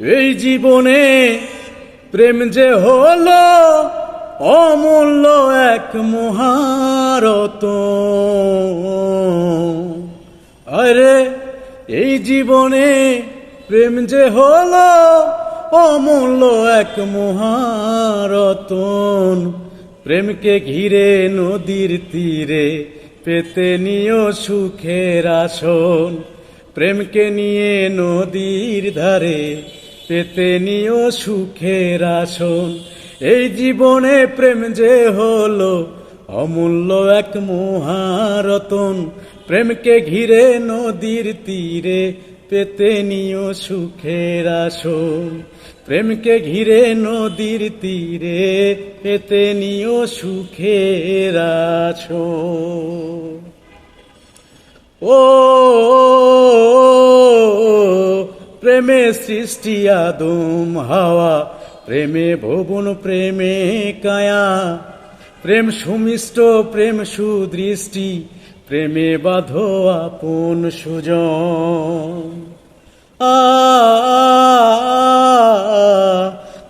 এই জীবনে প্রেম যে হলো অমূল্য এক মহারত আরে, এই জীবনে প্রেম যে হলো অমূল্য এক মহারতন প্রেমকে ঘিরে নদীর তীরে পেতে নিও সুখের আসন। প্রেমকে নিয়ে নদীর ধারে পেতে নিও সুখের আসন। এই জীবনে প্রেম যে হলো, অমূল্য এক মহারতন। প্রেমকে ঘিরে নদীর তীরে পেতে নিও সুখের আসন। প্রেমকে ঘিরে নদীর তীরে পেতে নিও সুখের আসন। ও প্রেমে সৃষ্টি আদম হাওয়া, প্রেমে ভুবন, প্রেমে কায়া। প্রেম সুমিষ্ট, প্রেম সুদৃষ্টি, প্রেমে বাধো আপন সুজন। আ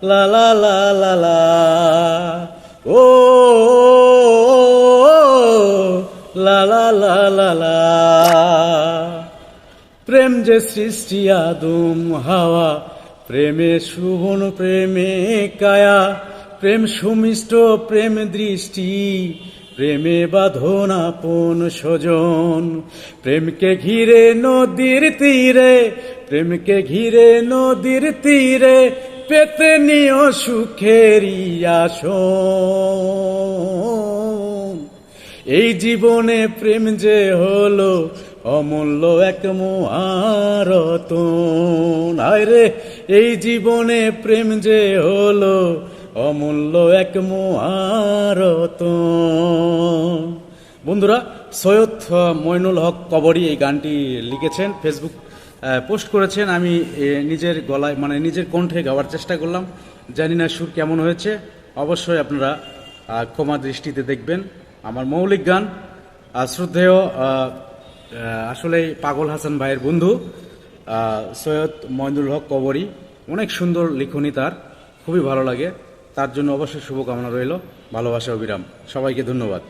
লা লা লা লা ও, লা লা লা লা লা। প্রেম যে সৃষ্টি আদম, হাওয়া, প্রেমে শুভন প্রেমে কায়া, প্রেম সুমিষ্ট, প্রেম দৃষ্টি, প্রেমে বাঁধন আপন স্বজন। প্রেমকে ঘিরে নদীর তীরে, প্রেমকে ঘিরে নদীর তীরে, পেতে নিও সুখেরি আসন। এই জীবনে প্রেম যে হলো অমূল্য এক মহারতন। আয় রে এই জীবনে প্রেম যে হলো, অমূল্য এক মহারতন। বন্ধুরা, সৈয়দ মইনুল হক কবরী এই গানটি লিখেছেন ফেসবুক পোস্ট করেছেন। আমি নিজের গলায় মানে নিজের কণ্ঠে গাওয়ার চেষ্টা করলাম। জানি না সুর কেমন হয়েছে। অবশ্যই আপনারা ক্ষমা দৃষ্টিতে দেখবেন। আমার মৌলিক গান শ্রদ্ধেয় আসলে পাগল হাসান ভাইয়ের বন্ধু সৈয়দ মহিন্দুল হক কবরী। অনেক সুন্দর লিখনি তার, খুবই ভালো লাগে। তার জন্য অবশ্যই শুভকামনা রইল। ভালোবাসা অবিরাম সবাইকে ধন্যবাদ।